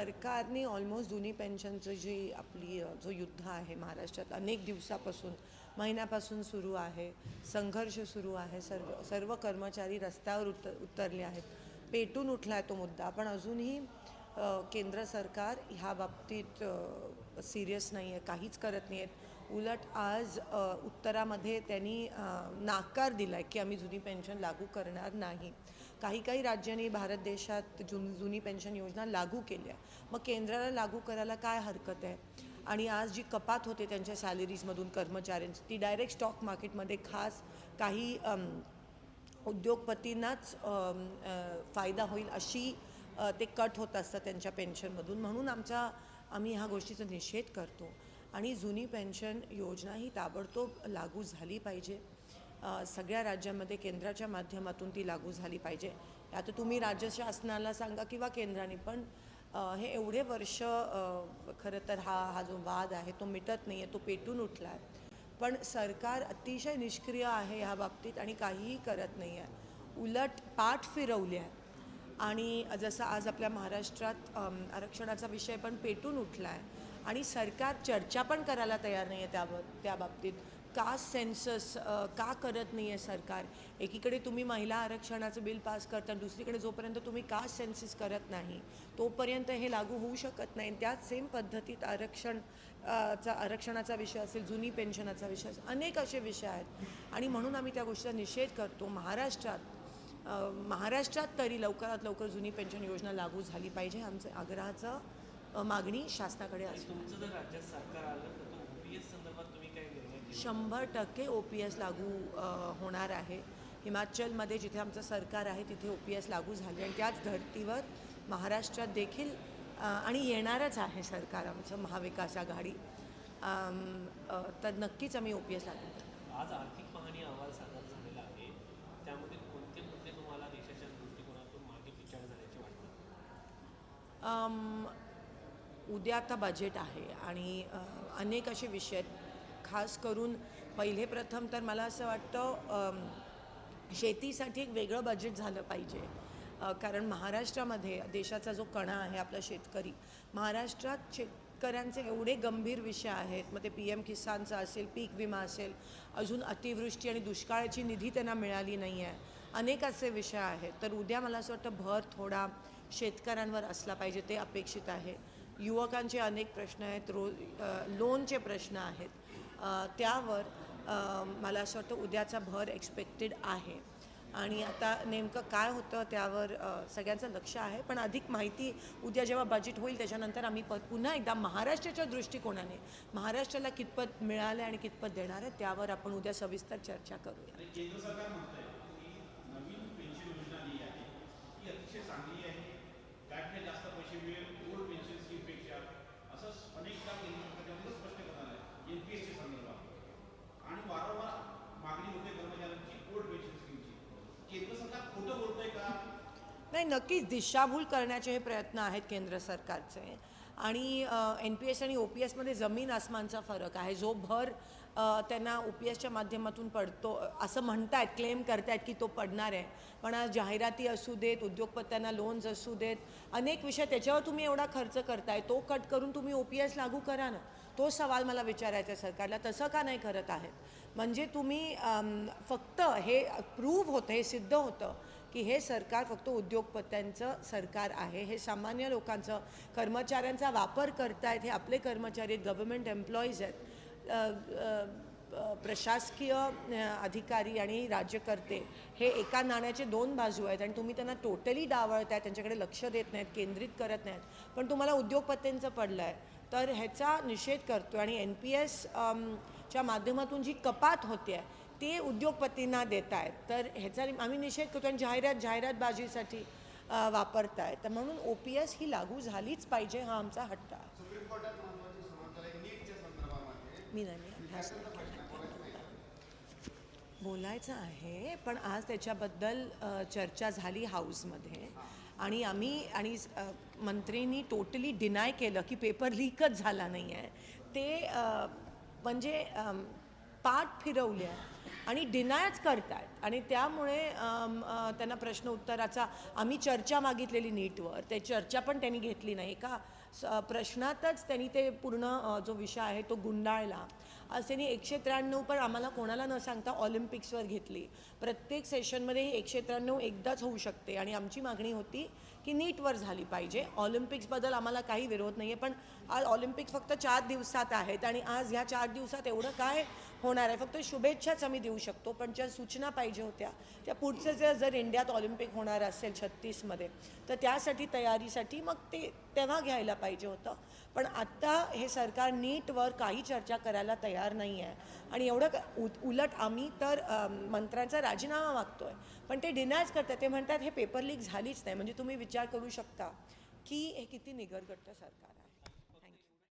सरकारने ऑलमोस्ट जुनी पेन्शनचं जी आपली जो युद्ध आहे महाराष्ट्रात अनेक दिवसापासून महिन्यापासून सुरू आहे संघर्ष सुरू आहे सर्व सर्व कर्मचारी रस्त्यावर उत उतरले आहेत. पेटून उठला आहे तो मुद्दा. पण अजूनही केंद्र सरकार ह्या बाबतीत सिरियस नाही आहे काहीच करत नाही आहेत उलट आज उत्तरामध्ये त्यांनी नाकार दिला आहे की आम्ही जुनी पेन्शन लागू करणार नाही. काही काही राज्यांनी भारत देशात जुन जुनी पेन्शन योजना लागू केल्या. मग केंद्राला लागू करायला काय हरकत आहे? आणि आज जी कपात होते त्यांच्या सॅलरीजमधून कर्मचाऱ्यांची ती डायरेक्ट स्टॉक मार्केटमध्ये खास काही उद्योगपतींनाच फायदा होईल अशी ते कट होत असतात त्यांच्या पेन्शनमधून म्हणून आमचा आम्ही ह्या गोष्टीचा निषेध करतो. आणि जुनी पेन्शन योजना ही ताबडतोब लागू झाली पाहिजे. सगळ्या राज्यांमध्ये केंद्राच्या माध्यमातून ती लागू झाली पाहिजे. आता तुम्ही राज्य शासनाला सांगा किंवा केंद्राने पण हे एवढे वर्ष खरं तर हा हा जो वाद आहे तो मिटत नाही आहे तो पेटून उठला आहे पण सरकार अतिशय निष्क्रिय आहे ह्या बाबतीत आणि काहीही करत नाही आहे उलट पाठ फिरवली आहे. आणि जसं आज आपल्या महाराष्ट्रात आरक्षणाचा विषय पण पेटून उठला आहे आणि सरकार चर्चा पण करायला तयार नाही आहे त्याब त्या बाबतीत. कास्ट सेन्सस का करत नाही आहे सरकार? एकीकडे तुम्ही महिला आरक्षणाचं बिल पास करता दुसरीकडे जोपर्यंत तुम्ही कास्ट सेन्सिस करत नाही तोपर्यंत हे लागू होऊ शकत नाही. त्याच सेम पद्धतीत आरक्षण चा आरक्षणाचा विषय असेल जुनी पेन्शनाचा विषय असेल अनेक असे विषय आहेत. आणि म्हणून आम्ही त्या गोष्टीचा निषेध करतो. महाराष्ट्रात महाराष्ट्रात तरी लवकरात लवकर जुनी पेन्शन योजना लागू झाली पाहिजे आमचं आग्रहाचं मागणी शासनाकडे असतो शंभर टक्के ओ पी एस लागू होणार आहे. हिमाचलमध्ये जिथे आमचं सरकार आहे तिथे ओ पी एस लागू झाले आणि त्याच धर्तीवर महाराष्ट्रात देखील आणि येणारच आहे सरकार आमचं महाविकास आघाडी. तर नक्कीच आम्ही ओ पी एस लागू. आज आर्थिक पाहणी अहवाल सादर झालेला आहे. त्यामध्ये कोणते मुद्दे तुम्हाला देशाच्या दृष्टिकोनातून मागे पिछाड झाल्याचे वाटतात? उद्या आता बजेट आहे आणि अनेक असे विषय आहेत. खास करून पहिले प्रथम तर मला असं वाटतं शेतीसाठी एक वेगळं बजेट झालं पाहिजे. कारण महाराष्ट्रामध्ये देशाचा जो कणा आहे आपला शेतकरी महाराष्ट्रात शेतकऱ्यांचे एवढे गंभीर विषय आहेत. मग ते पी एम किसानचा असेल पीक विमा असेल अजून अतिवृष्टी आणि दुष्काळाची निधी त्यांना मिळाली नाही आहे अनेक असे विषय आहेत. तर उद्या मला असं वाटतं भर थोडा शेतकऱ्यांवर असला पाहिजे ते अपेक्षित आहे. युवकांचे अनेक प्रश्न आहेत रो लोनचे प्रश्न आहेत. त्यावर मला असं वाटतं उद्याचा भर एक्सपेक्टेड आहे. आणि आता नेमकं काय होतं त्यावर सगळ्यांचं लक्ष आहे. पण अधिक माहिती उद्या जेव्हा बजेट होईल त्याच्यानंतर आम्ही प पुन्हा एकदा महाराष्ट्राच्या दृष्टिकोनाने महाराष्ट्राला कितपत मिळालं आणि कितपत देणार आहे त्यावर आपण उद्या सविस्तर चर्चा करूया. आणि केंद्र नवीन पेन्शन योजना जी आहे ती अतिशय चांगली आहे त्यातले जास्त पैसे मिळेल ओल्ड पेन्शन स्कीमपेक्षा असं अनेकदा केंद्र सरकारच्या स्पष्ट करणार आहे एन पी एसच्या संदर्भात आणि वारंवार मागणी होते कर्मचाऱ्यांची ओल्ड पेन्शन स्कीमची केंद्र सरकार खोटं बोलतंय का नाही नक्कीच दिशाभूल करण्याचे हे प्रयत्न आहेत केंद्र सरकारचे. आणि एन पी एस आणि ओ पी एसमध्ये जमीन आसमानचा फरक आहे. जो भर त्यांना ओ पी एसच्या माध्यमातून पडतो असं म्हणतायत क्लेम करतायत की तो पडणार आहे. पण आज जाहिराती असू देत उद्योगपत्यांना लोन्स असू देत अनेक विषय त्याच्यावर तुम्ही एवढा खर्च करताय तो कट करून तुम्ही ओ पी एस लागू करा ना. तो सवाल मला विचारायचा आहे सरकारला तसं का नाही करत आहेत? म्हणजे तुम्ही फक्त हे प्रूव्ह होतं हे सिद्ध होतं की हे सरकार फक्त उद्योगपत्यांचं सरकार आहे हे सामान्य लोकांचं कर्मचाऱ्यांचा वापर करतायत हे आपले कर्मचारी आहेत गव्हर्मेंट एम्प्लॉईज आहेत. प्रशासकीय अधिकारी आणि राज्यकर्ते हे एका नाण्याचे दोन बाजू आहेत आणि तुम्ही त्यांना टोटली डावळताय त्यांच्याकडे लक्ष देत नाहीत केंद्रित करत नाहीत. पण तुम्हाला उद्योगपत्यांचं पडलं आहे तर ह्याचा निषेध करतो आणि एन पी एस च्या माध्यमातून जी कपात होते आहे ते उद्योगपतींना देत आहेत तर ह्याचा आम्ही निषेध करतो आणि जाहिरात जाहिरातबाजीसाठी अ, वापरतायत. तर म्हणून ओ पी एस ही लागू झालीच पाहिजे हा आमचा हट्ट आहे. मी नाही अभ्यास. बोलायचं आहे पण आज त्याच्याबद्दल चर्चा झाली हाऊसमध्ये. आणि आम्ही आणि मंत्रींनी टोटली डिनाय केलं की पेपर लीकच झाला नाही आहे ते म्हणजे पाठ फिरवले आहे आणि डिनायच करतात. आणि त्यामुळे त्यांना प्रश्न उत्तराचा आम्ही चर्चा मागितलेली नीटवर ते चर्चा पण त्यांनी घेतली नाही का? स- प्रश्नातच त्यांनी ते पूर्ण जो विषय आहे तो गुंडाळला. आज त्यांनी एकशे त्र्याण्णव पण आम्हाला कोणाला न सांगता ऑलिम्पिक्सवर घेतली. प्रत्येक सेशनमध्ये ही एकशे त्र्याण्णव एकदाच होऊ शकते. आणि आमची मागणी होती की नीटवर झाली पाहिजे. ऑलिम्पिक्सबद्दल आम्हाला काही विरोध नाही आहे पण आज ऑलिम्पिक्स फक्त चार दिवसात आहेत आणि आज ह्या चार दिवसात एवढं काय होणार आहे. फक्त शुभेच्छाच आम्ही देऊ शकतो पण ज्या सूचना पाहिजे होत्या त्या पुढचं जे जर इंडियात ऑलिम्पिक होणार असेल छत्तीसमध्ये तर त्यासाठी तयारीसाठी मग ते तेव्हा घ्यायला पाहिजे होतं. पण आत्ता हे सरकार नीटवर काही चर्चा करायला तयार नाही आहे आणि एवढं क- उलट आम्ही तर मंत्र्यांचा राजीनामा मागतोय. पण ते डिनायच करतात. ते म्हणतात हे पेपर लीक झालीच नाही. म्हणजे तुम्ही विचार करू शकता की हे किती निगरगट्ट सरकार आहे.